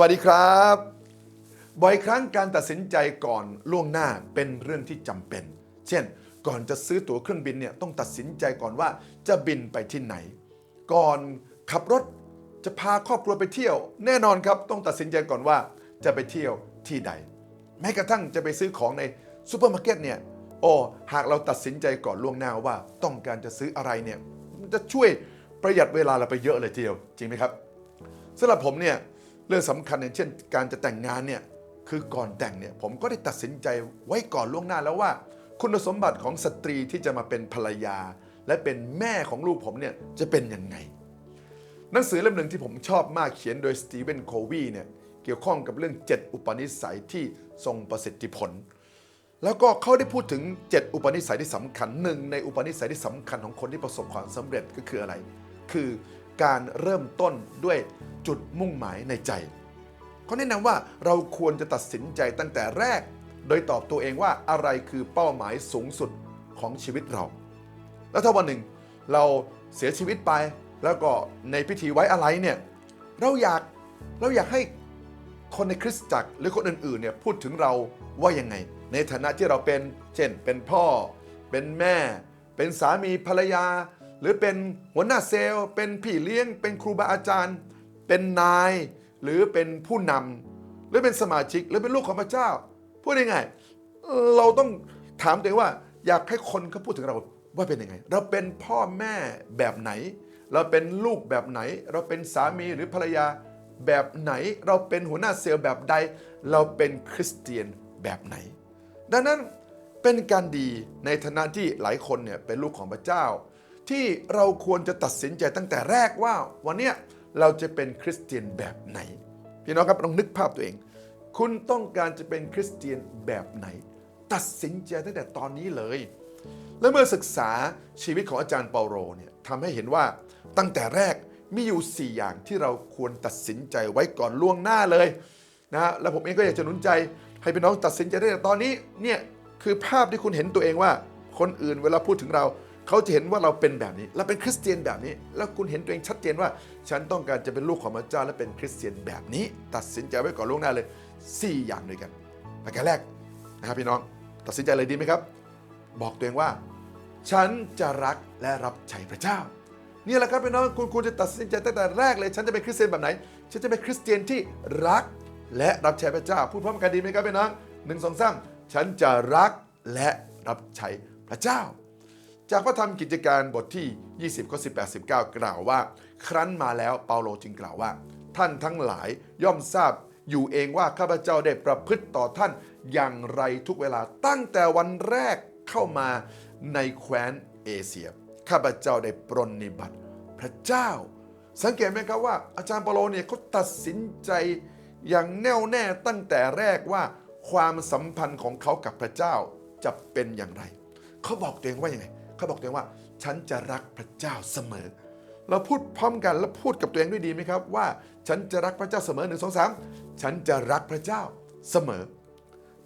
วัสดีครับ บ่อยครั้งการตัดสินใจก่อนล่วงหน้าเป็นเรื่องที่จำเป็น เช่น ก่อนจะซื้อตั๋วเครื่องบินเนี่ยต้องตัดสินใจก่อนว่าจะบินไปที่ไหน ก่อนขับรถจะพาครอบครัวไปเที่ยว แน่นอนครับต้องตัดสินใจก่อนว่าจะไปเที่ยวที่ใด แม้กระทั่งจะไปซื้อของในซูเปอร์มาร์เก็ตเนี่ยโอ้หากเราตัดสินใจก่อนล่วงหน้าว่าต้องการจะซื้ออะไรเนี่ยจะช่วยประหยัดเวลาเราไปเยอะเลยทีเดียวจริงไหมครับสำหรับผมเนี่ย เรื่องสำคัญอย่างเช่น การจะแต่งงานเนี่ยคือก่อนแต่งเนี่ยผมก็ได้ตัดสินใจไว้ก่อนล่วงหน้าแล้วว่า คุณสมบัติของสตรีที่จะมาเป็นภรรยา และเป็นแม่ของลูกผมเนี่ยจะเป็นยังไง หนังสือเล่มหนึ่งที่ผมชอบมากเขียนโดยสตีเวนโควีเนี่ยเกี่ยวข้องกับเรื่อง 7 อุปนิสัยที่ทรงประสิทธิผล แล้วก็เขาได้พูดถึง 7 อุปนิสัยที่สำคัญหนึ่งในอุปนิสัยที่สำคัญของคนที่ประสบความสำเร็จก็คืออะไร คือ การเริ่มต้นด้วยจุดมุ่งหมายในใจเขาแนะนำว่าเราควรจะตัดสินใจตั้งแต่แรก โดยตอบตัวเองว่าอะไรคือเป้าหมายสูงสุดของชีวิตเรา แล้วถ้าวันหนึ่งเราเสียชีวิตไป แล้วก็ในพิธีไว้อะไรเนี่ยเราอยากเราอยากให้คนในคริสตจักรหรือคนอื่นๆเนี่ยพูดถึงเราว่ายังไง ในฐานะที่เราเป็น เช่น เป็นพ่อ เป็นแม่ เป็นสามีภรรยา รือเป็นหัวหน้าเซลล์ เป็นพี่เลี้ยง เป็นครูบาอาจารย์ เป็นนาย หรือเป็นผู้นำหรือเป็นสมาชิก หรือเป็นลูกของพระเจ้า พูดง่ายๆเราต้องถามตัวเองว่า อยากให้คนเขาพูดถึงเราว่าเป็นยังไง เราเป็นพ่อแม่แบบไหน เราเป็นลูกแบบไหน เราเป็นสามีหรือภรรยาแบบไหน เราเป็นหัวหน้าเซลล์แบบใด เราเป็นคริสเตียนแบบไหน ดังนั้นเป็นการดีในฐานะที่หลายคนเนี่ยเป็นลูกของพระเจ้า ที่เราควรจะตัดสินใจตั้งแต่แรกว่า วันนี้เราจะเป็นคริสเตียนแบบไหน พี่น้องครับลองนึกภาพตัวเอง คุณต้องการจะเป็นคริสเตียนแบบไหน ตัดสินใจตั้งแต่ตอนนี้เลย และเมื่อศึกษาชีวิตของอาจารย์เปาโลเนี่ยทำให้เห็นว่าตั้งแต่แรกมีอยู่ 4 อย่างที่เราควรตัดสินใจไว้ก่อนล่วงหน้าเลยนะฮะแล้วผมเองก็อยากจะหนุนใจ ให้พี่น้องตัดสินใจได้แต่ตอนนี้เนี่ยคือภาพที่คุณเห็นตัวเองว่า คนอื่นเวลาพูดถึงเรา เขาจะเห็นว่าเราเป็นแบบนี้ เราเป็นคริสเตียนแบบนี้ แล้วคุณเห็นตัวเองชัดเจนว่า ฉันต้องการจะเป็นลูกของพระเจ้าและเป็นคริสเตียนแบบนี้ ตัดสินใจไว้ก่อนล่วงหน้าเลย 4 อย่างด้วยกันประการแรกนะครับพี่น้องตัดสินใจเลยดีไหมครับ บอกตัวเองว่า ฉันจะรักและรับใช้พระเจ้านี่แหละครับพี่น้องคุณควรจะตัดสินใจตั้งแต่แรกเลย ฉันจะเป็นคริสเตียนแบบไหน ฉันจะเป็นคริสเตียนที่รักและรับใช้พระเจ้า พูดพร้อมกันดีไหมครับพี่น้องหนึ่งสองสามฉันจะรักและรับใช้พระเจ้า จากพระธรรมกิจการบทที่ 20ข้อ18 19 กล่าวว่า ครั้นมาแล้วเปาโลจึงกล่าวว่า ท่านทั้งหลายย่อมทราบอยู่เองว่าข้าพเจ้าได้ประพฤติต่อท่านอย่างไรทุกเวลาตั้งแต่วันแรกเข้ามาในแคว้นเอเชียข้าพเจ้าได้ปรนนิบัติพระเจ้า สังเกตไหมครับว่า อาจารย์เปาโลเนี่ยเขาตัดสินใจอย่างแน่วแน่ตั้งแต่แรกว่าความสัมพันธ์ของเขากับพระเจ้าจะเป็นอย่างไร เขาบอกตัวเองว่าอยังไง เขาบอกตัวเองว่า ฉันจะรักพระเจ้าเสมอ เราพูดพร้อมกันแล้วพูดกับตัวเองด้วยดีไหมครับว่า ฉันจะรักพระเจ้าเสมอหนึ่งสองสามฉันจะรักพระเจ้าเสมอ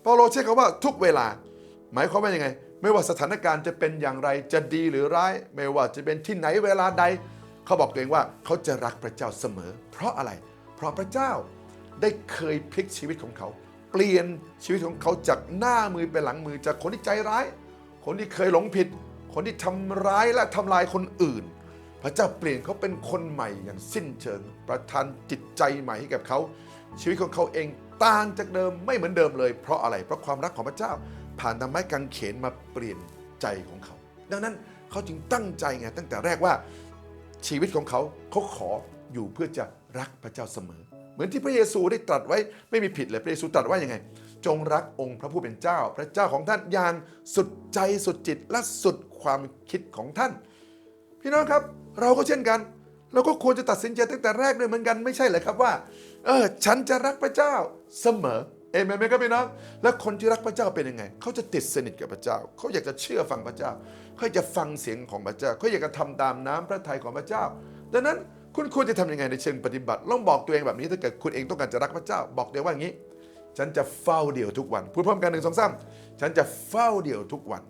เปาโลใช้คำว่าทุกเวลา หมายความว่ายังไง ไม่ว่าสถานการณ์จะเป็นอย่างไรจะดีหรือร้าย ไม่ว่าจะเป็นที่ไหนเวลาใด เขาบอกตัวเองว่าเขาจะรักพระเจ้าเสมอ เพราะอะไร เพราะพระเจ้าได้เคยพลิกชีวิตของเขา เปลี่ยนชีวิตของเขาจากหน้ามือไปหลังมือจากคนที่ใจร้าย คนที่เคยหลงผิด คนที่ทำร้ายและทำลายคนอื่น พระเจ้าเปลี่ยนเขาเป็นคนใหม่อย่างสิ้นเชิง ประทานจิตใจใหม่ให้กับเขา ชีวิตของเขาเองต่างจากเดิมไม่เหมือนเดิมเลย เพราะอะไรเพราะความรักของพระเจ้า ผ่านทาไม้กางเขนมาเปลี่ยนใจของเขา ดังนั้นเขาจึงตั้งใจไงตั้งแต่แรกว่าชีวิตของเขาเขาขออยู่เพื่อจะรักพระเจ้าเสมอ เหมือนที่พระเยซูได้ตรัสไว้ไม่มีผิดเลยพระเยซูตรัสว่ายังไง จงรักองค์พระผู้เป็นเจ้า พระเจ้าของท่านอย่างสุดใจสุดจิตและสุดความคิดของท่าน พี่น้องครับเราก็เช่นกัน เราก็ควรจะตัดสินใจตั้งแต่แรกด้วยเหมือนกันไม่ใช่เหรอครับว่าเออฉันจะรักพระเจ้าเสมอเอเมนไหมครับพี่น้องแล้วคนที่รักพระเจ้าเป็นยังไง เขาจะติดสนิทกับพระเจ้า เขาอยากจะเชื่อฟังพระเจ้า เขาจะฟังเสียงของพระเจ้า เขาอยากจะทำตามน้ำพระทัยของพระเจ้า ดังนั้นคุณควรจะทำยังไงในเชิงปฏิบัติลองบอกตัวเองแบบนี้ถ้าเกิดคุณเองต้องการจะรักพระเจ้า บอกตัวเองว่าอย่างนี้ ฉันจะเฝ้าเดี่ยวทุกวัน พูดพร้อมกันหนึ่งสองสามฉันจะเฝ้าเดี่ยวทุกวัน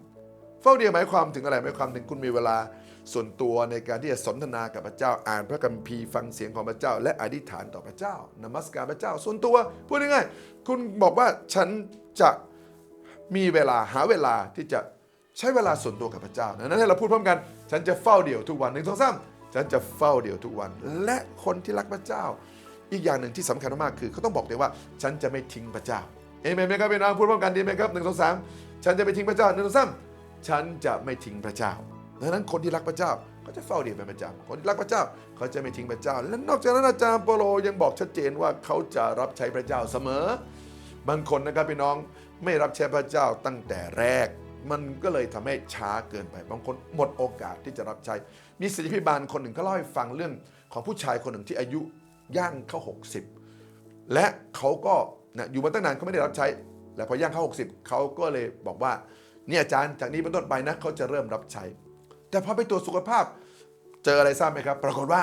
เฝ้าเดียวหมายความถึงอะไรหมายความถึงคุณมีเวลาส่วนตัวในการที่จะสนทนากับพระเจ้าอ่านพระคัมภีร์ฟังเสียงของพระเจ้า และอธิษฐานต่อพระเจ้านมัสการพระเจ้า ส่วนตัวพูดง่ายๆคุณบอกว่าฉันจะมีเวลาหาเวลาที่จะใช้เวลาส่วนตัวกับพระเจ้าดังนั้นให้เราพูดพร้อมกัน ฉันจะเฝ้าเดี่ยวทุกวันหนึ่งสองสามฉันจะเฝ้าเดี่ยวทุกวัน และคนที่รักพระเจ้า อีกอย่างหนึ่งที่สำคัญมากคือเขาต้องบอกเลยว่า ฉันจะไม่ทิ้งพระเจ้าเอเมนไหมครับพี่น้องพูดพร้อมกันดีไหมครับหนึ่งสองสามฉันจะไม่ทิ้งพระเจ้าหนึ่งสองสามฉันจะไม่ทิ้งพระเจ้าดังนั้นคนที่รักพระเจ้าก็จะเฝ้าเดียเป็นประจำคนที่รักพระเจ้าเขาจะไม่ทิ้งพระเจ้า และนอกจากนั้นอาจารย์เปโลยังบอกชัดเจนว่าเขาจะรับใช้พระเจ้าเสมอ บางคนนะครับพี่น้องไม่รับใช้พระเจ้าตั้งแต่แรก มันก็เลยทำให้ช้าเกินไป บางคนหมดโอกาสที่จะรับใช้ มีศิษยพิบาลคนหนึ่งเขาเล่าให้ฟังเรื่องของผู้ชายคนหนึ่งที่อายุ ย่างเข้า 60 และเขาก็นะอยู่มาตั้งนานเขาไม่ได้รับใช้ และพอย่างเข้า 60 เขาก็เลยบอกว่าเนี่ยอาจารย์จากนี้เป็นต้นไปนะเขาจะเริ่มรับใช้ แต่พอไปตรวจสุขภาพเจออะไรทราบไหมครับ ปรากฏว่า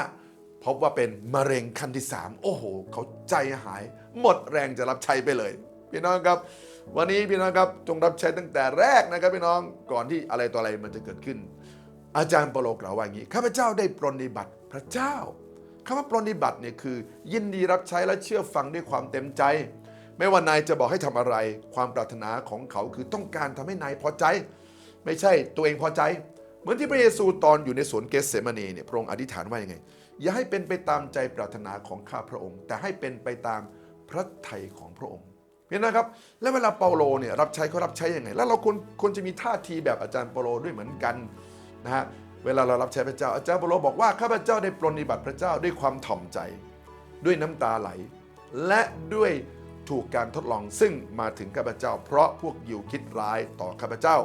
พบว่าเป็นมะเร็งขั้นที่ 3 โอ้โห เขาใจหาย หมดแรงจะรับใช้ไปเลย พี่น้องครับ วันนี้พี่น้องครับจงรับใช้ตั้งแต่แรกนะครับพี่น้องก่อนที่อะไรต่ออะไรมันจะเกิดขึ้น อาจารย์เปโลกล่าวว่าอย่างนี้ข้าพเจ้าได้ปรนนิบัติพระเจ้า คำว่าปรนนิบัติเนี่ยคือยินดีรับใช้และเชื่อฟังด้วยความเต็มใจ ไม่ว่านายจะบอกให้ทำอะไร ความปรารถนาของเขาคือต้องการทำให้นายพอใจ ไม่ใช่ตัวเองพอใจ เหมือนที่พระเยซูตอนอยู่ในสวนเกสเซมานีเนี่ยพระองค์อธิษฐานว่ายังไง อย่าให้เป็นไปตามใจปรารถนาของข้าพระองค์ แต่ให้เป็นไปตามพระทัยของพระองค์เห็นนะครับ แล้วเวลาเปาโลเนี่ยรับใช้เขารับใช้ยังไง แล้วเราควรควรจะมีท่าทีแบบอาจารย์เปาโลด้วยเหมือนกันนะฮะ เวลาเรารับใช้พระเจ้า อาจารย์เปาโลบอกว่าข้าพเจ้าได้ปรนนิบัติพระเจ้าด้วยความถ่อมใจ ด้วยน้ำตาไหล และด้วยถูกการทดลองซึ่งมาถึงข้าพเจ้า เพราะพวกยิวคิดร้ายต่อข้าพเจ้า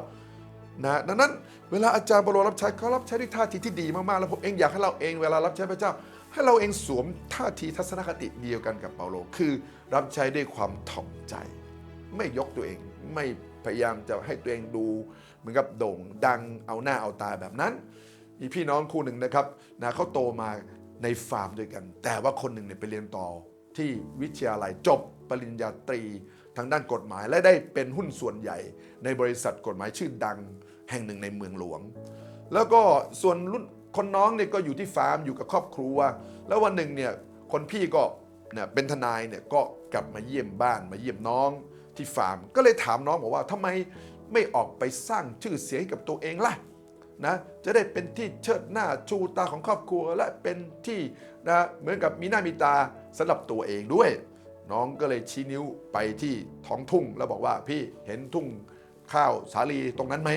นะดังนั้นเวลาอาจารย์เปาโลรับใช้เขารับใช้ด้วยท่าทีที่ดีมากๆแล้วผมเองอยากให้เราเองเวลารับใช้พระเจ้า ให้เราเองสวมท่าทีทัศนคติเดียวกันกับเปาโลคือรับใช้ด้วยความถ่อมใจ ไม่ยกตัวเองไม่พยายามจะให้ตัวเองดู เหมือนกับโด่งดังเอาหน้าเอาตาแบบนั้น มีพี่น้องคู่หนึ่งนะครับนะเขาโตมาในฟาร์มด้วยกัน แต่ว่าคนหนึ่งเนี่ยไปเรียนต่อที่วิทยาลัยจบปริญญาตรีทางด้านกฎหมาย และได้เป็นหุ้นส่วนใหญ่ ในบริษัทกฎหมายชื่อดังแห่งหนึ่งในเมืองหลวง แล้วก็ส่วนรุ่นคนน้องเนี่ยก็อยู่ที่ฟาร์มอยู่กับครอบครัว แล้ววันหนึ่งเนี่ยคนพี่ก็เนี่ยเป็นทนายเนี่ยก็กลับมาเยี่ยมบ้านมาเยี่ยมน้องที่ฟาร์ม ก็เลยถามน้องบอกว่าทำไมไม่ออกไปสร้างชื่อเสียงให้กับตัวเองล่ะ นะจะได้เป็นที่เชิดหน้าชูตาของครอบครัว และเป็นที่นะเหมือนกับมีหน้ามีตาสำหรับตัวเองด้วย น้องก็เลยชี้นิ้วไปที่ท้องทุ่ง แล้วบอกว่าพี่เห็นทุ่งข้าวสาลีตรงนั้นไหม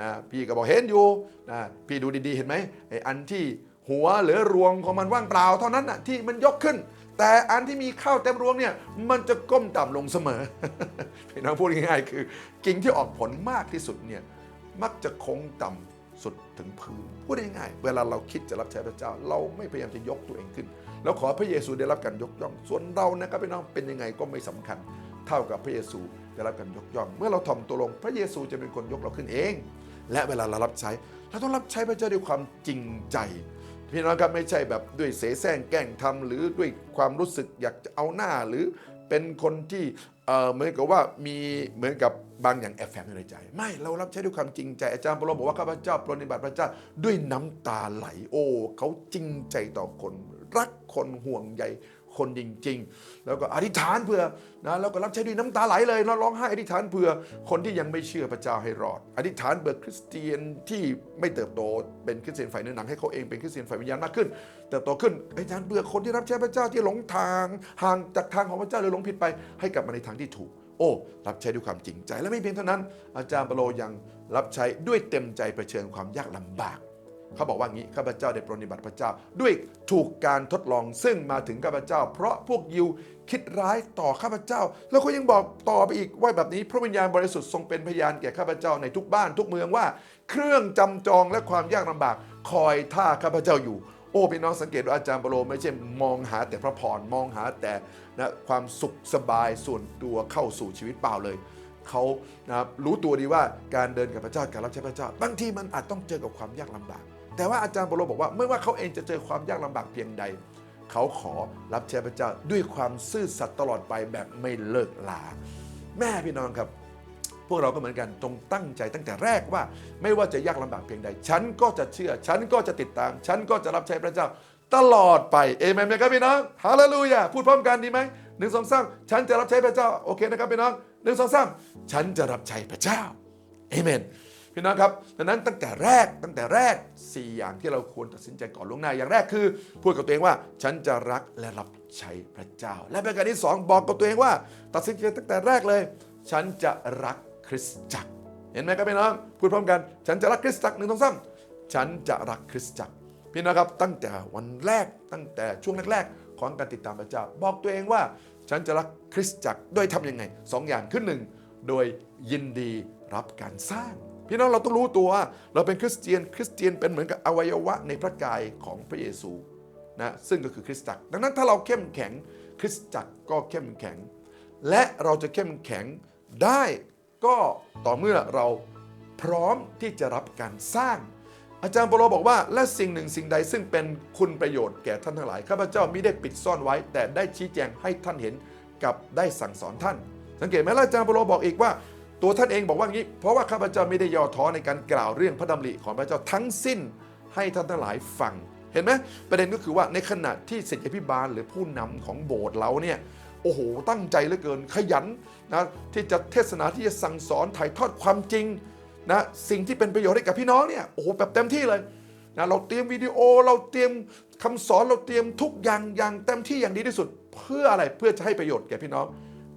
นะพี่ก็บอกเห็นอยู่นะพี่ดูดีๆเห็นไหมไอ้อันที่หัวหรือรวงของมันว่างเปล่าเท่านั้นน่ะที่มันยกขึ้น แต่อันที่มีข้าวเต็มรวงเนี่ยมันจะก้มต่ำลงเสมอพี่น้องพูดง่ายๆคือ กิ่งที่ออกผลมากที่สุดเนี่ยมักจะคงต่ำ สุดถึงพื้นพูดง่ายๆเวลาเราคิดจะรับใช้พระเจ้า เราไม่พยายามจะยกตัวเองขึ้น แล้วขอพระเยซูได้รับการยกย่อง ส่วนเรานะครับพี่น้องเป็นยังไงก็ไม่สำคัญ เท่ากับพระเยซูได้รับการยกย่อง เมื่อเราถ่อมตัวลงพระเยซูจะเป็นคนยกเราขึ้นเอง และเวลาเรารับใช้ เราต้องรับใช้พระเจ้าด้วยความจริงใจพี่น้องครับไม่ใช่แบบด้วยเสแสร้งแกล้งทำหรือด้วยความรู้สึกอยากจะเอาหน้าหรือเป็นคนที่ เหมือนกับว่ามีเหมือนกับบางอย่างแอบแฝงในใจ ไม่เรารับใช้ด้วยความจริงใจ อาจารย์ปาโลบอกว่าข้าพเจ้าปรนิบัติพระเจ้าด้วยน้ำตาไหลโอ้เขาจริงใจต่อคน รักคนห่วงใยคนจริง ๆ แล้วก็อธิษฐานเพื่อนะแล้วก็รับใช้ด้วยน้ำตาไหลเลยแล้วร้องไห้อธิษฐานเพื่อคนที่ยังไม่เชื่อพระเจ้าให้รอด อธิษฐานเพื่อคริสเตียนที่ไม่เติบโตเป็นคริสเตียนฝ่ายเนื้อหนังให้เขาเองเป็นคริสเตียนฝ่ายวิญญาณมากขึ้นเติบโตขึ้นอธิษฐานเพื่อคนที่รับใช้พระเจ้าที่หลงทางห่างจากทางของพระเจ้าหรือหลงผิดไปให้กลับมาในทางที่ถูกโอ้รับใช้ด้วยความจริงใจและไม่เพียงเท่านั้น อาจารย์เปโลยังรับใช้ด้วยเต็มใจเผชิญความยากลำบาก เขาบอกว่างี้ข้าพเจ้าได้ปรนิบัติพระเจ้า ด้วยถูกการทดลองซึ่งมาถึงข้าพเจ้า เพราะพวกยิวคิดร้ายต่อข้าพเจ้า แล้วเขายังบอกต่อไปอีกว่าแบบนี้พระวิญญาณบริสุทธิ์ทรงเป็นพยานแก่ข้าพเจ้าในทุกบ้านทุกเมืองว่า เครื่องจำจองและความยากลำบากคอยท่าข้าพเจ้าอยู่โอ้พี่น้องสังเกตว่าอาจารย์เปโลไม่ใช่มองหาแต่พระพรมองหาแต่นะความสุขสบายส่วนตัวเข้าสู่ชีวิตเปล่าเลยเขานะรรู้ตัวดีว่าการเดินกับพระเจ้าการรับใช้พระเจ้า บางทีมันอาจต้องเจอกับความยากลำบาก แต่ว่าอาจารย์เปโลบอกว่าไม่ว่าเขาเองจะเจอความยากลำบากเพียงใด เขาขอรับใช้พระเจ้าด้วยความซื่อสัตย์ตลอดไปแบบไม่เลิกลา แม่พี่น้องครับ พวกเราก็เหมือนกันจงตั้งใจตั้งแต่แรกว่า ไม่ว่าจะยากลำบากเพียงใด ฉันก็จะเชื่อ ฉันก็จะติดตาม ฉันก็จะรับใช้พระเจ้าตลอดไปเอเมนไหมครับพี่น้องฮาเลลูยาพูดพร้อมกันดีไหมหนึ่งสองสามฉันจะรับใช้พระเจ้าโอเคนะครับพี่น้องหนึ่งสองสามฉันจะรับใช้พระเจ้าเอเมน พี่น้องครับดังนั้นตั้งแต่แรกตั้งแต่แรก 4 อย่างที่เราควรตัดสินใจก่อนล่วงหน้าอย่างแรกคือ พูดกับตัวเองว่าฉันจะรักและรับใช้พระเจ้า และประการที่สองบอกกับตัวเองว่า ตัดสินใจตั้งแต่แรกเลย ฉันจะรักคริสตจักร เห็นไหมครับพี่น้องพูดพร้อมกัน ฉันจะรักคริสตจักรหนึ่งสองสามฉันจะรักคริสตจักรพี่น้องครับตั้งแต่วันแรกตั้งแต่ช่วงแรกๆของการติดตามพระเจ้า บอกตัวเองว่าฉันจะรักคริสตจักรโดยทำยังไงสองอย่างขึ้นหนึ่งโดยยินดีรับการสร้าง พี่น้องเราต้องรู้ตัวว่าเราเป็นคริสเตียนคริสเตียนเป็นเหมือนกับอวัยวะในพระกายของพระเยซูนะซึ่งก็คือคริสตจักร ดังนั้นถ้าเราเข้มแข็งคริสตจักรก็เข้มแข็ง และเราจะเข้มแข็งได้ก็ต่อเมื่อเราพร้อมที่จะรับการสร้าง อาจารย์เปโลบอกว่า และสิ่งหนึ่งสิ่งใดซึ่งเป็นคุณประโยชน์แก่ท่านทั้งหลาย ข้าพเจ้ามิได้ปิดซ่อนไว้ แต่ได้ชี้แจงให้ท่านเห็นกับได้สั่งสอนท่าน สังเกตไหมล่ะอาจารย์เปโลบอกอีกว่า ตัวท่านเองบอกว่างี้ เพราะว่าข้าพเจ้าไม่ได้ย่อท้อในการกล่าวเรื่องพระดำริของพระเจ้าทั้งสิ้นให้ท่านทั้งหลายฟัง เห็นไหมประเด็นก็คือว่าในขณะที่ศิษยาภิบาลหรือผู้นำของโบสถ์เราเนี่ยโอ้โห ตั้งใจเหลือเกินขยันนะที่จะเทศนาที่จะสั่งสอนถ่ายทอดความจริงนะสิ่งที่เป็นประโยชน์ให้กับพี่น้องเนี่ยโอ้โหแบบเต็มที่เลยนะเราเตรียมวิดีโอเราเตรียมคำสอนเราเตรียมทุกอย่างอย่างเต็มที่อย่างดีที่สุด เพื่ออะไรเพื่อจะให้ประโยชน์แก่พี่น้อง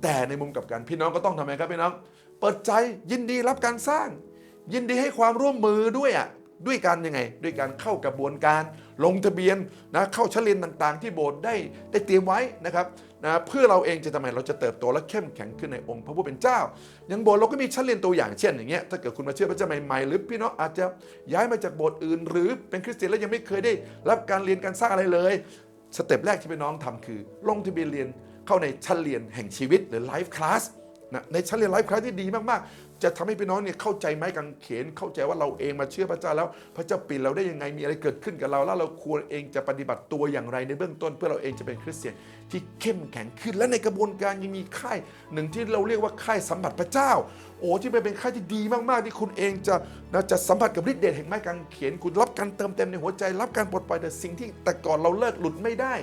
แต่ในมุมกับกันพี่น้องก็ต้องทำไงครับพี่น้อง เปิดใจยินดีรับการสร้าง ยินดีให้ความร่วมมือด้วยอะด้วยการยังไง ด้วยการเข้ากระบวนการลงทะเบียนนะเข้าชั้นเรียนต่างๆ ที่โบสถ์ได้ได้เตรียมไว้นะครับนะเพื่อเราเองจะทำไมเราจะเติบโตและเข้มแข็งขึ้นในองค์พระผู้เป็นเจ้า อย่างโบสถ์เราก็มีชั้นเรียนตัวอย่างเช่นอย่างเงี้ยถ้าเกิดคุณมาเชื่อพระเจ้าใหม่ๆหรือพี่น้องอาจจะย้ายมาจากโบสถ์อื่น หรือเป็นคริสเตียนแล้วยังไม่เคยได้ รับการเรียนการสร้างอะไรเลยสเต็ปแรกที่พี่น้องทำคือ ลงทะเบียนเรียนเข้าในชั้นเรียนแห่งชีวิตหรือไลฟ์คลาส นะในชั้นเรียนไลฟ์คลาสที่ดีมากๆ จะทำให้พี่น้องเนี่ยเข้าใจไม้กางเขน เข้าใจว่าเราเองมาเชื่อพระเจ้าแล้ว พระเจ้าปลี่ยนเราได้ยังไงมีอะไรเกิดขึ้นกับเรา แล้วเราควรเองจะปฏิบัติตัวอย่างไรในเบื้องต้น เพื่อเราเองจะเป็นคริสเตียนที่เข้มแข็งขึ้น และในกระบวนการยังมีค่ายหนึ่งที่เราเรียกว่าค่ายสัมผัสพระเจ้า โอ้ที่เป็นค่ายที่ดีมากๆที่คุณเองจะนะจะสัมผัสกับฤทธิ์เดชแห่งไม้กางเขนคุณรับการเติมเต็มในหัวใจ รับการปลดปล่อยแต่สิ่งที่แต่ก่อนเราเลิกหลุดไม่ได้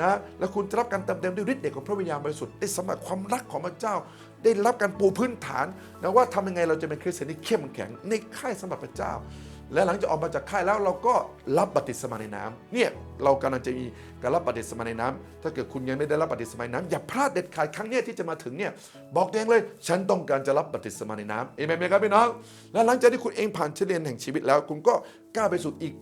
นะแล้วคุณจะรับการเติมเต็มด้วยฤทธิ์เดชของพระวิญญาณบริสุทธิ์ได้สัมผัสความรักของพระเจ้า ได้รับการปูพื้นฐานนะว่าทำยังไงเราจะเป็นคริสเตียนที่เข้มแข็งในค่ายสำหรับพระเจ้า และหลังจากออกมาจากค่ายแล้วเราก็รับบัติศมาในน้ำเนี่ยเรากำลังจะมีการรับบัติศมาในน้ำถ้าเกิดคุณยังไม่ได้รับบัติศมาในน้ำอย่าพลาดเด็ดขาดครั้งนี้ที่จะมาถึงเนี่ยบอกเองเลย ฉันต้องการจะรับบัติศมาในน้ำเอเมนไหมครับพี่น้องและหลังจากที่คุณเองผ่านชั้นเรียนแห่งชีวิตแล้ว คุณก็ก้าวไปสู่อีก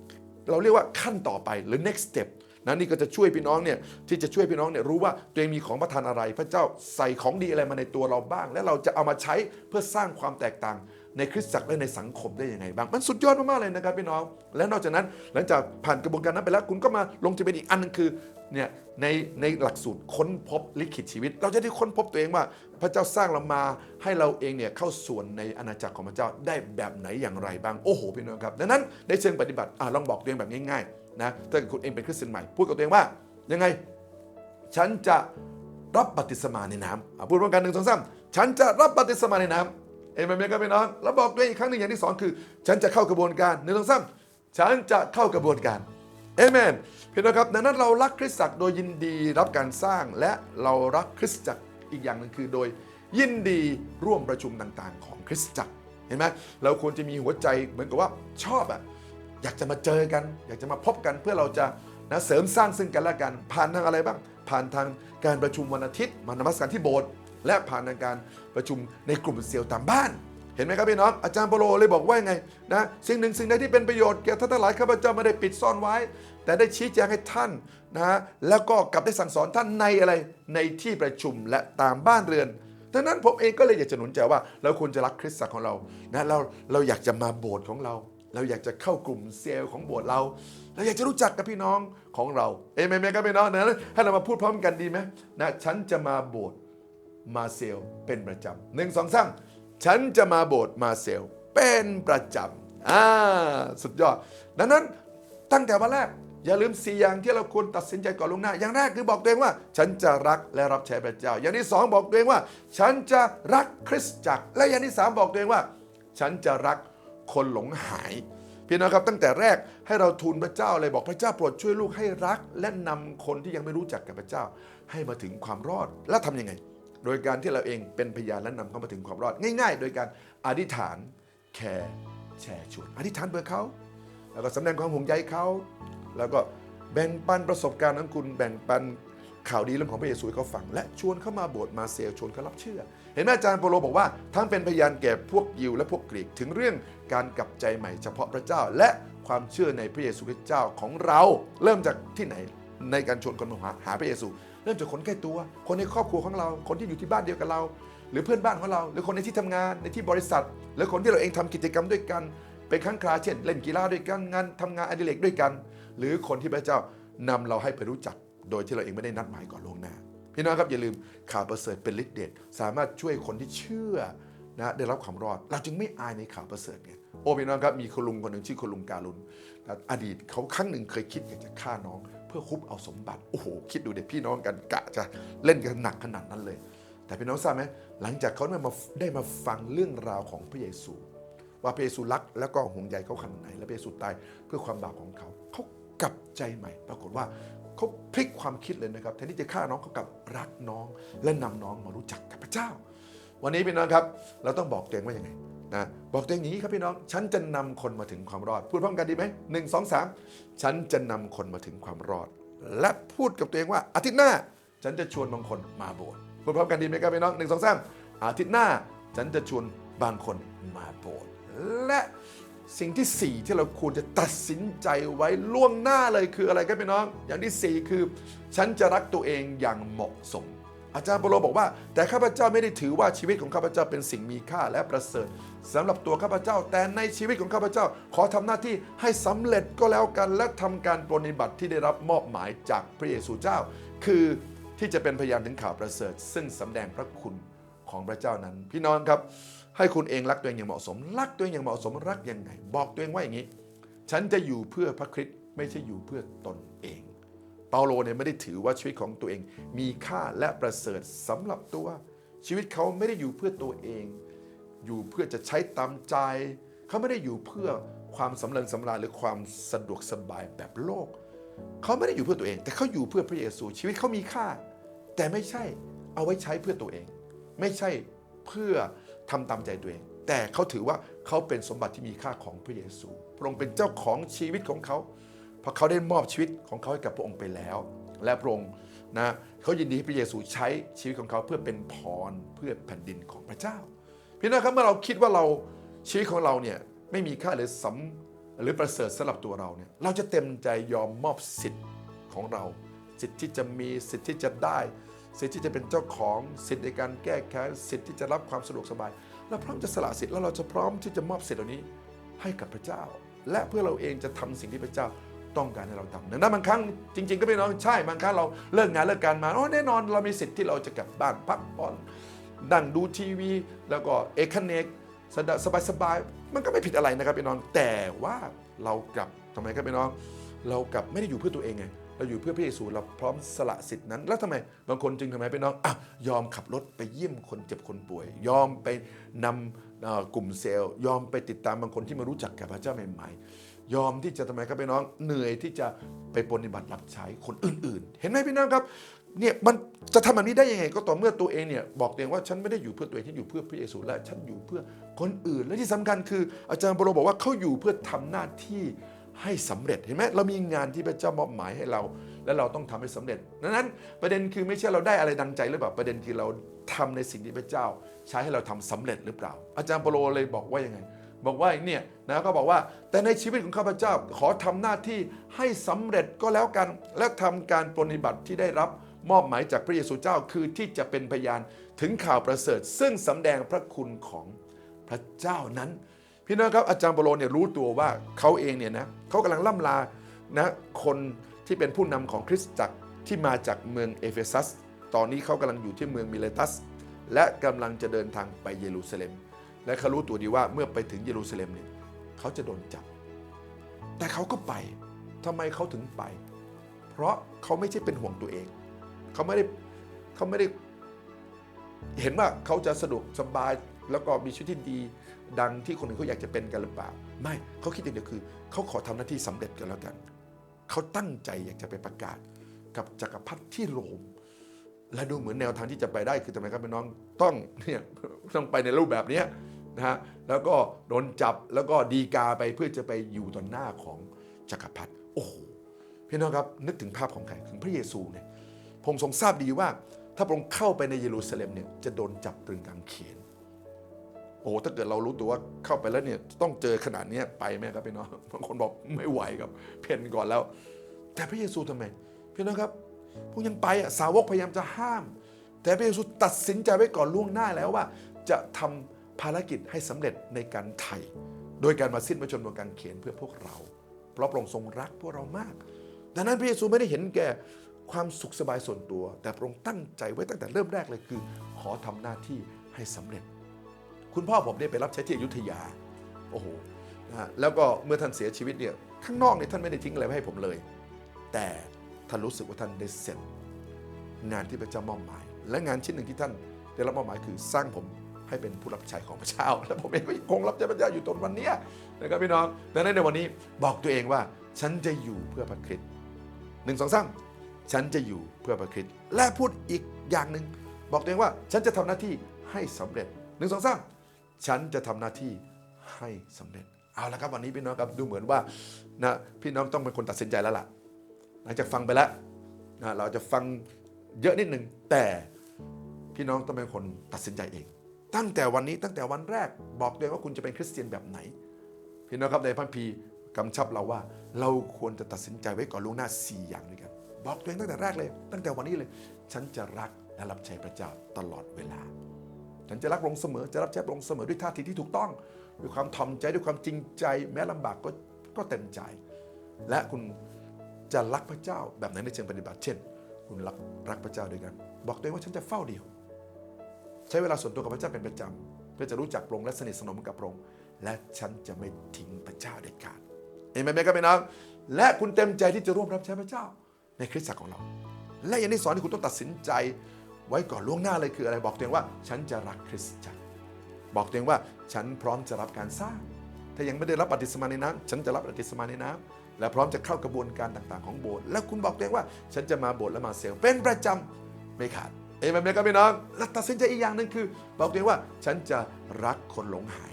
เราเรียกว่าขั้นต่อไปหรือ next step นะนี่ก็จะช่วยพี่น้องเนี่ยที่จะช่วยพี่น้องเนี่ยรู้ว่าตัวเองมีของประทานอะไร พระเจ้าใส่ของดีอะไรมาในตัวเราบ้าง และเราจะเอามาใช้เพื่อสร้างความแตกต่างในคริสตจักรและในสังคมได้ยังไงบ้าง มันสุดยอดมากๆเลยนะครับพี่น้อง และนอกจากนั้นหลังจากผ่านกระบวนการนั้นไปแล้ว คุณก็มาลงทะเบียนอีกอันหนึงคือเนี่ยในในหลักสูตรค้นพบลิขิตชีวิต เราจะได้ค้นพบตัวเองว่า พระเจ้าสร้างเรามาให้เราเองเนี่ยเข้าส่วนในอาณาจักรของพระเจ้าได้แบบไหนอย่างไรบ้างโอ้โหพี่น้องครับดังนั้นในเชิงปฏิบัติอะลองบอกตัวเองแบบง่ายๆ นะถ้าคุณเองเป็นคริสเตียนใหม่ พูดกับตัวเองว่า ยังไง ฉันจะรับบัติศมาในน้ำพูดร้อมกันหนึ่งสองสามฉันจะรับบัติศมาในน้ำเอ็นไหมครับพี่น้องแล้วบอกด้วยอีกครั้งหนึ่งอย่างที่สองคือ ฉันจะเข้ากระบวนการหนึ่งสองสามฉันจะเข้ากระบวนการเอเมนพี่น้องครับดังนั้นเรารักคริสตจักรโดยยินดีรับการสร้างและเรารักคริสตจักรอีกอย่างหนึ่งคือ โดยยินดีร่วมประชุมต่างๆ ของคริสตจักรเห็นไหมเราควรจะมีหัวใจเหมือนกับว่าชอบอะ อยากจะมาเจอกัน อยากจะมาพบกันเพื่อเราจะนะเสริมสร้างซึ่งกันและกัน ผ่านทางอะไรบ้าง ผ่านทางการประชุมวันอาทิตย์มานมัสการที่โบสถ์และผ่านทางการประชุมในกลุ่มเซลล์ตามบ้าน เห็นไหมครับพี่น้องอาจารย์เปโลเลยบอกว่าไงนะสิ่งหนึ่งสิ่งใดที่เป็นประโยชน์แก่ท่านทั้งหลายข้าพเจ้าไม่ได้ปิดซ่อนไว้ แต่ได้ชี้แจงให้ท่านนะฮะแล้วก็กลับได้สั่งสอนท่านในอะไรในที่ประชุมและตามบ้านเรือนดังนั้นผมเองก็เลยอยากจะหนุนใจว่าเราควรจะรักคริสตจักรของเรานะเราเราอยากจะมาโบสถ์ของเรา เราอยากจะเข้ากลุ่มเซลล์ของโบสถ์เรา เราอยากจะรู้จักกับพี่น้องของเรา เอเมนไหมครับพี่น้องนะให้เรามาพูดพร้อมกันดีไหมนะฉันจะมาโบสถ์มาเซลเป็นประจำหนึ่งสองสามฉันจะมาโบสถ์มาเซลเป็นประจำอ่าสุดยอด ดังนั้นตั้งแต่วันแรกอย่าลืมสี่อย่างที่เราควรตัดสินใจก่อนล่วงหน้า อย่างแรกคือบอกตัวเองว่า ฉันจะรักและรับใช้พระเจ้า อย่างที่สองบอกตัวเองว่า ฉันจะรักคริสตจักร และอย่างที่สามบอกตัวเองว่า ฉันจะรัก คนหลงหายพี่น้องครับตั้งแต่แรกให้เราทูลพระเจ้าเลยบอกพระเจ้าโปรดช่วยลูกให้รัก และนำคนที่ยังไม่รู้จักกับพระเจ้า ให้มาถึงความรอดและทำยังไง โดยการที่เราเองเป็นพยานและนำเขามาถึงความรอด ง่าย ๆ โดยการอธิษฐานแคร์แชร์ชวนอธิษฐานเพื่อเขาแล้วก็สำแดงความห่วงใยเขา แล้วก็แบ่งปันประสบการณ์ของคุณแบ่งปันข่าวดีเรื่องของพระเยซูให้เขาฟัง และชวนเข้ามาโบสถ์มาเซลชวนเขารับเชื่อ เห็นไหมอาจารย์เปโลบอกว่าทั้งเป็นพยานแก่พวกยิวและพวกกรีกถึงเรื่อง การกลับใจใหม่เฉพาะพระเจ้า และความเชื่อในพระเยซูคริสต์เจ้าของเรา เริ่มจากที่ไหนในการชวนคนมาหาหาพระเยซู เริ่มจากคนใกล้ตัว คนในครอบครัวของเรา คนที่อยู่ที่บ้านเดียวกับเรา หรือเพื่อนบ้านของเรา หรือคนในที่ทำงานในที่บริษัท หรือคนที่เราเองทำกิจกรรมด้วยกัน เป็นครั้งคราเช่น เล่นกีฬาด้วยกันงานทำงานอดิเรกด้วยกัน หรือคนที่พระเจ้านำเราให้ไปรู้จัก โดยที่เราเองไม่ได้นัดหมายก่อนล่วงหน้าพี่น้องครับอย่าลืมข่าวประเสริฐเป็นฤทธิ์เดชสามารถช่วยคนที่เชื่อ นะได้รับความรอด เราจึงไม่อายในข่าวประเสริฐไงโอ้พี่น้องครับมีคุณลุงคนหนึ่งชื่อคุณลุงการุณนะอดีตเขาครั้งหนึ่งเคยคิดอยากจะฆ่าน้อง เพื่อคุบเอาสมบัติโอ้โหคิดดูเด็กพี่น้องกันกะจะเล่นกันหนักขนาดนั้นเลย แต่พี่น้องทราบไหมหลังจากเขาได้มาได้มาฟังเรื่องราวของพระเยซู ว่าพระเยซูรักแล้วก็ห่วงใยเขาขนาดไหนและพระเยซูตายเพื่อความบาปของเขาเขากลับใจใหม่ ปรากฏว่าเขาพลิกความคิดเลยนะครับแทนที่จะฆ่าน้องเขากลับรักน้องและนำน้องมารู้จักกับพระเจ้า วันนี้พี่น้องครับ เราต้องบอกตัวเองว่ายังไงนะบอกตัวเองอย่างนี้ครับพี่น้อง ฉันจะนำคนมาถึงความรอด พูดพร้อมกันดีไหมหนึ่งสองสามฉันจะนำคนมาถึงความรอด และพูดกับตัวเองว่าอาทิตย์หน้า ฉันจะชวนบางคนมาโบสถ์พูดพร้อมกันดีไหมครับพี่น้องหนึ่งสองสามอาทิตย์หน้า ฉันจะชวนบางคนมาโบสถ์และสิ่งที่สี่ที่เราควรจะตัดสินใจไว้ล่วงหน้าเลยคืออะไรครับพี่น้อง อย่างที่สี่คือ ฉันจะรักตัวเองอย่างเหมาะสม อาจารย์เปโลบอกว่า แต่ข้าพเจ้าไม่ได้ถือว่าชีวิตของข้าพเจ้าเป็นสิ่งมีค่าและประเสริฐสำหรับตัวข้าพเจ้า แต่ในชีวิตของข้าพเจ้า ขอทำหน้าที่ให้สำเร็จก็แล้วกัน และทำการปรนนิบัติที่ได้รับมอบหมายจากพระเยซูเจ้า คือที่จะเป็นพยานถึงข่าวประเสริฐ ซึ่งสำแดงพระคุณของพระเจ้านั้น พี่น้องครับ ให้คุณเองรักตัวเองอย่างเหมาะสม รักตัวเองอย่างเหมาะสมรักยังไง บอกตัวเองว่าอย่างนี้ ฉันจะอยู่เพื่อพระคริสต์ไม่ใช่อยู่เพื่อตน เปาโลเนี่ยไม่ได้ถือว่าชีวิตของตัวเอง มีค่าและประเสริฐสำหรับตัว ชีวิตเขาไม่ได้อยู่เพื่อตัวเอง อยู่เพื่อจะใช้ตามใจ เขาไม่ได้อยู่เพื่อความสำเร็จสำราญหรือความสะดวกสบายแบบโลก เขาไม่ได้อยู่เพื่อตัวเอง แต่เขาอยู่เพื่อพระเยซู ชีวิตเขามีค่า แต่ไม่ใช่เอาไว้ใช้เพื่อตัวเอง ไม่ใช่เพื่อทำตามใจตัวเอง แต่เขาถือว่าเขาเป็นสมบัติที่มีค่าของพระเยซู พระองค์เป็นเจ้าของชีวิตของเขา เพราะเขาได้มอบชีวิตของเขาให้กับพระองค์ไปแล้ว และพระองค์นะเขายินดีให้พระเยซูใช้ชีวิตของเขาเพื่อเป็นพรเพื่อแผ่นดินของพระเจ้า พี่น้องครับเมื่อเราคิดว่าเราชีวิตของเราเนี่ยไม่มีค่าหรือสำหรือประเสริฐสำหรับตัวเราเนี่ยเราจะเต็มใจยอมมอบสิทธิ์ของเรา สิทธิ์ที่จะมีสิทธิ์ที่จะได้ สิทธิ์ที่จะเป็นเจ้าของสิทธิ์ในการแก้แค้นสิทธิ์ที่จะรับความสะดวกสบายเราพร้อมจะสละสิทธิ์แล้วเราจะพร้อมที่จะมอบสิทธิ์เหล่านี้ให้กับพระเจ้า และเพื่อเราเองจะทำสิ่งที่พระเจ้า ต้องการให้เราทำดังนั้นบางครั้งจริง ๆ ก็ไม่น้องใช่บางครั้งเราเลิกงานเลิกการมาโอ้แน่นอนเรามีสิทธิ์ที่เราจะกลับบ้านพักผ่อนนั่งดูทีวี แล้วก็เอกเนกสบายสบายๆมันก็ไม่ผิดอะไรนะครับพี่น้องแต่ว่าเรากลับทำไมครับพี่น้อง เรากลับไม่ได้อยู่เพื่อตัวเองไงเราอยู่เพื่อพระเยซูเราพร้อมสละสิทธินั้น แล้วทำไมบางคนจึงทำไมพี่น้องอะยอมขับรถไปเยี่ยมคนเจ็บคนป่วย ยอมไปนำเอ่อกลุ่มเซลล์ ยอมไปติดตามบางคนที่มารู้จักกับพระเจ้าใหม่ๆ ยอมที่จะทำไมครับพี่น้องเหนื่อยที่จะไปปฏิบัติรับใช้คนอื่น ๆ เห็นไหมพี่น้องครับเนี่ยมันจะทำแบบนี้ได้ยังไง ก็ต่อเมื่อตัวเองเนี่ยบอกตัวเองว่าฉันไม่ได้อยู่เพื่อตัวเองฉันอยู่เพื่อพระเยซูและฉันอยู่เพื่อคนอื่น และที่สำคัญคือ อาจารย์เปโลบอกว่าเขาอยู่เพื่อทำหน้าที่ให้สำเร็จเห็นไหมเรามีงานที่พระเจ้ามอบหมายให้เรา และเราต้องทำให้สำเร็จดังนั้นประเด็นคือไม่ใช่เราได้อะไรดังใจหรือเปล่าประเด็นคือเราทำในสิ่งที่พระเจ้า ใช้ให้เราทำสำเร็จหรือเปล่า อาจารย์เปโลเลยบอกว่ายังไง บอกว่าเนี่ยนะก็บอกว่าแต่ในชีวิตของข้าพเจ้าขอทำหน้าที่ให้สำเร็จก็แล้วกัน และทำการปฏิบัติที่ได้รับมอบหมายจากพระเยซูเจ้าคือที่จะเป็นพยานถึงข่าวประเสริฐ ซึ่งสำแดงพระคุณของพระเจ้านั้น พี่น้องครับอาจารย์เปโลเนี่ยรู้ตัวว่าเขาเองเนี่ยนะเขากำลังล่ำลานะคนที่เป็นผู้นำของคริสตจักรที่มาจากเมืองเอเฟซัส ตอนนี้เขากำลังอยู่ที่เมืองมิเลตัส และกำลังจะเดินทางไปเยรูซาเล็ม และเขารู้ตัวดีว่าเมื่อไปถึงเยรูซาเล็มเนี่ยเขาจะโดนจับ แต่เขาก็ไปทำไมเขาถึงไป เพราะเขาไม่ใช่เป็นห่วงตัวเอง เขาไม่ได้เขาไม่ได้เห็นว่าเขาจะสะดวกสบายแล้วก็มีชีวิตที่ดี ดังที่คนอื่นเขาอยากจะเป็นกันหรือเปล่า ไม่เขาคิดอย่างเดียวคือเขาขอทำหน้าที่สำเร็จกันแล้วกัน เขาตั้งใจอยากจะไปประกาศกับจักรพรรดิที่โรม และดูเหมือนแนวทางที่จะไปได้คือทำไมครับพี่น้องต้องเนี่ยต้องไปในรูปแบบนี้ นะฮะแล้วก็โดนจับแล้วก็ดีกาไปเพื่อจะไปอยู่ต่อหน้าของจักรพรรดิโอ้โหพี่น้องครับนึกถึงภาพของใครถึงพระเยซูเนี่ยผมทรงทราบดีว่า ถ้าพระองค์เข้าไปในเยรูซาเล็มเนี่ยจะโดนจับตรึงกางเขนโอ้ถ้าเกิดเรารู้ตัวว่าเข้าไปแล้วเนี่ยต้องเจอขนาดนี้ไปไหมครับพี่น้องบางคนบอกไม่ไหวครับเพ่นก่อนแล้ว แต่พระเยซูทำไมพี่น้องครับพวกยังไปอะสาวกพยายามจะห้าม แต่พระเยซูตัดสินใจไว้ก่อนล่วงหน้าแล้วว่า จะทำ ภารกิจให้สำเร็จในการไถ่โดยการมาสิ้นพระชนม์บนกางเขนเพื่อพวกเรา เพราะพระองค์ทรงรักพวกเรามาก ดังนั้นพระเยซูไม่ได้เห็นแก่ความสุขสบายส่วนตัว แต่พระองค์ตั้งใจไว้ตั้งแต่เริ่มแรกเลยคือ ขอทำหน้าที่ให้สำเร็จ คุณพ่อผมเนี่ยไปรับใช้ที่อยุธยาโอ้โหนะแล้วก็เมื่อท่านเสียชีวิตเนี่ยข้างนอกเนี่ยท่านไม่ได้ทิ้งอะไรไว้ให้ผมเลย แต่ท่านรู้สึกว่าท่านได้เสร็จ งานที่พระเจ้ามอบหมาย และงานชิ้นหนึ่งที่ท่านได้รับมอบหมายคือสร้างผม ให้เป็นผู้รับใช้ของพระเจ้า และผมเองก็ยังคงรับใช้พระเจ้าอยู่ตนวันนี้นะครับพี่น้องดังนั้นในวันนี้บอกตัวเองว่าฉันจะอยู่เพื่อพระคริสต์หนึ่งสองสามฉันจะอยู่เพื่อพระคริสต์และพูดอีกอย่างหนึ่งบอกตัวเองว่าฉันจะทำหน้าที่ให้สำเร็จหนึ่งสองสามฉันจะทำหน้าที่ให้สำเร็จ เอาละครับวันนี้พี่น้องครับดูเหมือนว่านะพี่น้องต้องเป็นคนตัดสินใจแล้วล่ะ หลังจากฟังไปแล้วนะเราจะฟังเยอะนิดหนึ่งแต่พี่น้องต้องเป็นคนตัดสินใจเอง ตั้งแต่วันนี้ตั้งแต่วันแรกบอกตัวเองว่าคุณจะเป็นคริสเตียนแบบไหน พี่น้องครับในพระคัมภีกำชับเราว่า เราควรจะตัดสินใจไว้ก่อนล่วงหน้า 4 อย่างด้วยกันบอกตัวเองตั้งแต่แรกเลย ตั้งแต่วันนี้เลย ฉันจะรักและรับใช้พระเจ้าตลอดเวลา ฉันจะรักพระองเสมอจะรับใช้พระองเสมอด้วยท่าทีที่ถูกต้อง ด้วยความทอมใจด้วยความจริงใจ แม้ลำบากก็ก็เต็มใจ และคุณจะรักพระเจ้าแบบไหนในเชิงปฏิบัติ เช่น คุณรักรักพระเจ้าด้วยกัน บอกตัวเองว่าฉันจะเฝ้าเดียว ใช้เวลาส่วนตัวกับพระเจ้าเป็นประจำเพื่อจะรู้จักพระองค์และสนิทสนมกับพระองค์และฉันจะไม่ทิ้งพระเจ้าเด็ดขาดเห็นไหมครับพี่น้องและคุณเต็มใจที่จะร่วมรับใช้พระเจ้าในคริสตจักรของเรา และอย่างที่สอนที่คุณต้องตัดสินใจ ไว้ก่อนล่วงหน้าเลยคืออะไรบอกตัวเองว่า ฉันจะรักคริสตจักร บอกตัวเองว่าฉันพร้อมจะรับการสร้าง ถ้ายังไม่ได้รับบัพติศมาในน้ำฉันจะรับบัพติศมาในน้ำและพร้อมจะเข้ากระบวนการต่างๆ ของโบสถ์และคุณบอกตัวเองว่า ฉันจะมาโบสถ์และมาเซลเป็นประจำไม่ขาด เอ้ยมันไม่ครับพี่น้องและตัดสินใจอีกอย่างหนึ่งคือ บอกตัวเองว่าฉันจะรักคนหลงหาย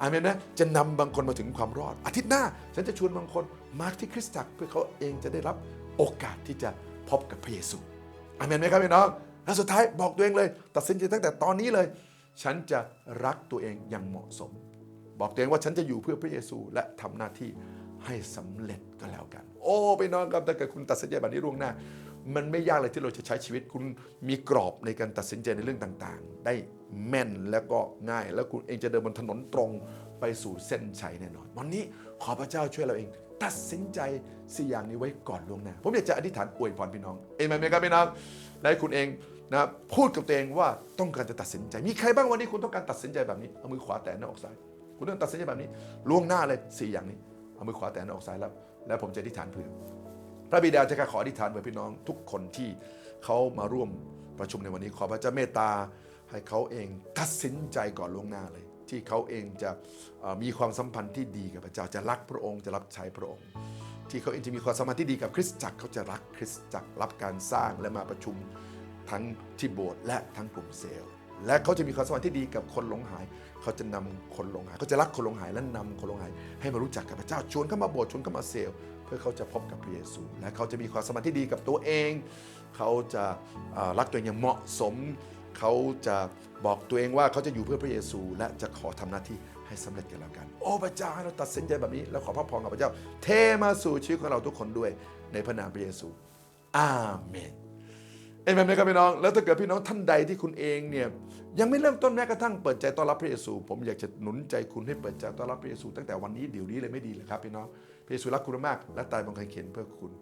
อามนนะจะนำบางคนมาถึงความรอด อาทิตย์หน้า ฉันจะชวนบางคนมาที่คริสตจักรเพื่อเขาเองจะได้รับโอกาสที่จะพบกับพระเยซูอามนไหมครับพี่น้องและสุดท้ายบอกตัวเองเลย ตัดสินใจตั้งแต่ตอนนี้เลย ฉันจะรักตัวเองอย่างเหมาะสม บอกตัวเองว่าฉันจะอยู่เพื่อพระเยซูและทำหน้าที่ให้สำเร็จก็แล้วกัน โอ้ไปน้องครับถ้าเกิดคุณตัดสินใจแบบนี้ล่วงหน้า มันไม่ยากเลยที่เราจะใช้ชีวิต คุณมีกรอบในการตัดสินใจในเรื่องต่างๆ ได้แม่นแล้วก็ง่าย แล้วคุณเองจะเดินบนถนนตรงไปสู่เส้นชัยแน่นอน วันนี้ขอพระเจ้าช่วยเราเอง ตัดสินใจสี่อย่างนี้ไว้ก่อนล่วงหน้า ผมอยากจะอธิษฐานอวยพรพี่น้อง เอเมนไหมครับพี่น้องและให้คุณเองนะพูดกับตัวเองว่าต้องการจะตัดสินใจ มีใครบ้างวันนี้คุณต้องการตัดสินใจแบบนี้ เอามือขวาแตะหน้าอกซ้าย คุณต้องตัดสินใจแบบนี้ ล่วงหน้าเลยสี่อย่างนี้ เอามือขวาแตะหน้าอกซ้ายแล้ว แล้วผมจะอธิษฐานเผื่อ พระบิดาจะขออธิษฐานเผื่อพี่น้องทุกคนที่เขามาร่วมประชุมในวันนี้ขอพระเจ้าเมตตาให้เขาเองตัดสินใจก่อนล่วงหน้าเลย ที่เขาเองจะมีความสัมพันธ์ที่ดีกับพระเจ้าจะรักพระองค์จะรับใช้พระองค์ ที่เขาเองจะมีความสัมพันธ์ที่ดีกับคริสตจักรเขาจะรักคริสตจักรรับการสร้างและมาประชุมทั้งที่โบสถ์และทั้งกลุ่มเซลล์ และเขาจะมีความสัมพันธ์ที่ดีกับคนหลงหาย เขาจะนำคนหลงหายเขาจะรักคนหลงหายและนำคนหลงหาย ให้มารู้จักกับพระเจ้าชวนเข้ามาโบสถ์ชวนเข้ามาเซลล์ พื่อเขาจะพบกับพระเยซูและเขาจะมีความสมพันธ์ที่ดีกับตัวเอง เขาจะรักตัวเองอย่างเหมาะสม เขาจะบอกตัวเองว่าเขาจะอยู่เพื่อพระเยซู และจะขอทำหน้าที่ให้สำเร็จกันแล้วกัน โอ้พระเจ้าให้เราตัดสินใจแบบนี้ แล้วขอพระพรกับพระเจ้า เทมาสู่ชีวิตของเราทุกคนด้วยในพระนามพระเยซู อาเมนเอ็นแบบนี้ครับพี่น้อง แล้วถ้าเกิดพี่น้องท่านใดที่คุณเองเนี่ยยังไม่เริ่มต้นแม้กระทั่งเปิดใจต้อนรับพระเยซู ผมอยากจะหนุนใจคุณให้เปิดใจต้อนรับพระเยซู ตั้งแต่วันนี้เดี๋ยวนี้เลยไม่ดีเลยครับพี่น้อง ระเยซูรักคุณมาก และตายบนกางเขนเพื่อคุณ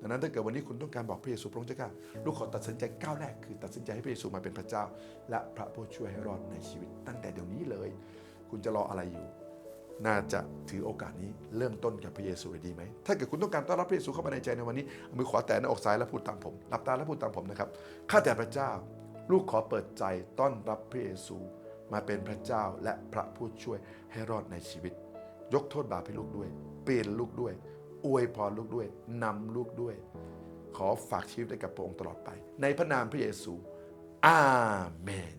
ดังนั้นถ้าเกิดวันนี้คุณต้องการบอกพระเยซูพระองค์เจ้าข้าลูกขอตัดสินใจก้าวแรกคือตัดสินใจให้พระเยซูมาเป็นพระเจ้า และพระผู้ช่วยให้รอดในชีวิต ตั้งแต่เดี๋ยวนี้เลย คุณจะรออะไรอยู่ น่าจะถือโอกาสนี้เริ่มต้นกับพระเยซูเลยดีไหมถ้าเกิดคุณต้องการต้อนรับพระเยซูเข้ามาในใจในวันนี้มือขวาแตะหน้าอกซ้ายแล้วพูดตามผมหลับตาแล้วพูดตามผมนะครับข้าแต่พระเจ้า ลูกขอเปิดใจต้อนรับพระเยซู มาเป็นพระเจ้าและพระผู้ช่วยให้รอดในชีวิต ยกโทษบาปให้ลูกด้วย เปลี่ยนลูกด้วย อวยพรลูกด้วยนำลูกด้วย ขอฝากชีวิตไว้กับพระองค์ตลอดไป ในพระนามพระเยซู อาเมน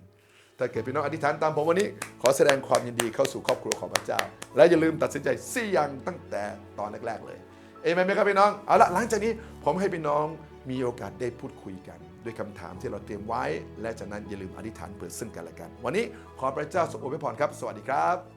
ถ้าเกิดพี่น้องอธิษฐานตามผมวันนี้ ขอแสดงความยินดีเข้าสู่ครอบครัวของพระเจ้า และอย่าลืมตัดสินใจสี่อย่างตั้งแต่ตอนแรก ๆ เลยเอเมนไหมครับพี่น้องเอาละหลังจากนี้ผมให้พี่น้องมีโอกาสได้พูดคุยกัน ด้วยคำถามที่เราเตรียมไว้ และจากนั้นอย่าลืมอธิษฐานเผื่อซึ่งกันและกัน วันนี้ขอพระเจ้าทรงอวยพรครับ สวัสดีครับ